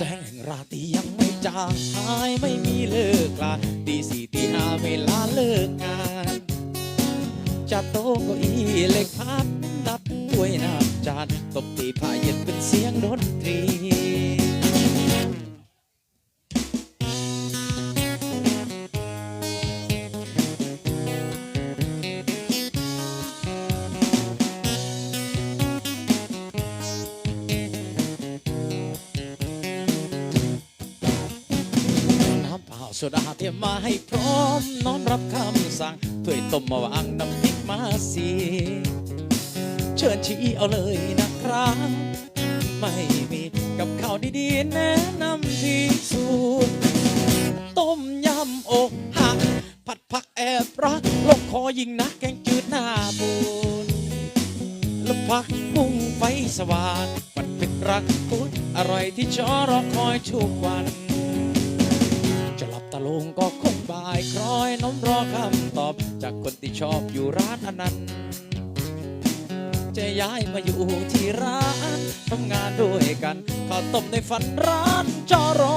แสงแห่งราตรียังไม่จางหายไม่มีเลิกลาตีสี่ตีห้าเวลาเลิกงานจัดโต๊ะเก้าอี้เล็กพับนับถ้วยน้ำจานตบตีผ้าเย็นเป็นเสียงดนตรี โซดาเตรียมมาให้พร้อมน้อมรับคำสั่งถ้วยต้มมาวางน้ำพริกมาสีเชิญชี้เอาเลยนะครับ ไม่มีกับข้าวดีๆ แนะนำที่สุดต้มยำอกหัก ผัดผักแอบรักลงคอยิงนักแกงจืดหน้าบูนแล้วพักบุ้งไฟสว่างปัดเป็นรักพุดอร่อยที่ชอรอคอยทุกวันาลงก็คงบ่ายคล้อยน้องรอคำตอบ จากคนที่ชอบอยู่ร้านอนันต์จะย้ายมาอยู่ที่ร้านทำงานด้วยกันข้าวต้มในฝันร้านจอรอ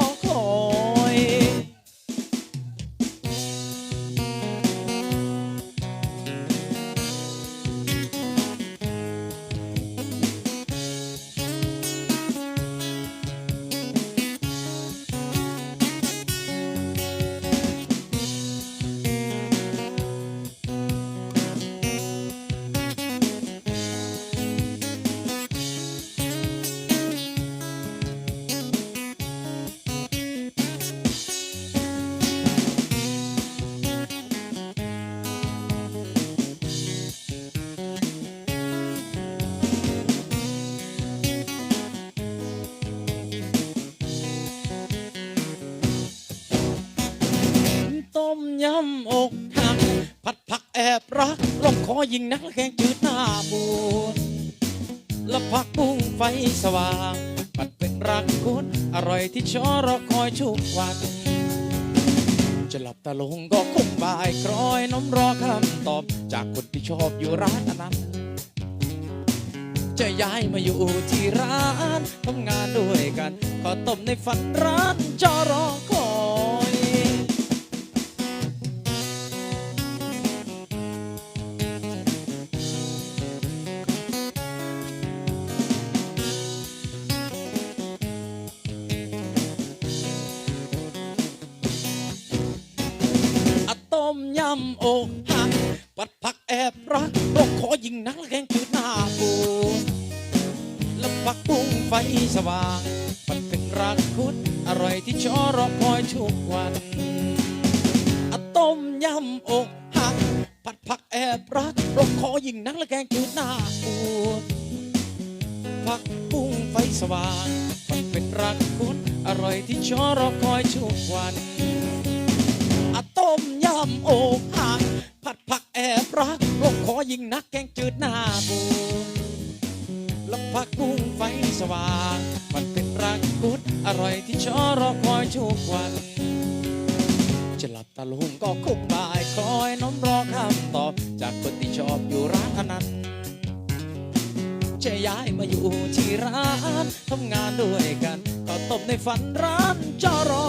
น้ำอกหักผัดผักแอบรักลงคอยิงนักและแกงจืดหน้าบูดแล้วผักบุ้งไฟสว่างผัดเป็นรักคุดอร่อยที่ชอรอคอยทุกวัน จะหลับตาลงก็คงบ่ายคล้อยน้อมรอคำตอบ จากคนที่ชอบอยู่ร้านนนั้นจะย้ายมาอยู่ที่ร้านทำงานด้วยกัน ขอต้มในฝันร้านจอรอ ยำอกหักปัดผักแอบรักลงคอยิงนักและแกงจืดหน้าบูดแล้วปักปุ้งไฟสว่างปัดเป็นรักคุดอร่อยที่ชอรอคอยทุกวันอะต้มยำอกหักปัดผักแอบรักลงคอยิงนักและแกงจืดหน้าบูดผักปุ้งไฟสว่างปัดเป็นรักคุดอร่อยที่ชอรอคอยทุกวัน นักแกงจืดหน้าบูล้วผักบุ้งไฟสว่าง มันเป็นรักกุดอร่อยที่ชอรอคอยทุกวัน จะหลับตาลุงก็คงบ่ายคอยน้อมรอคำตอบ จากคนที่ชอบอยู่ร้านอนันต์จะย้ายมาอยู่ที่ร้านทำงานด้วยกัน ก็ตบในฝันร้านจอรอ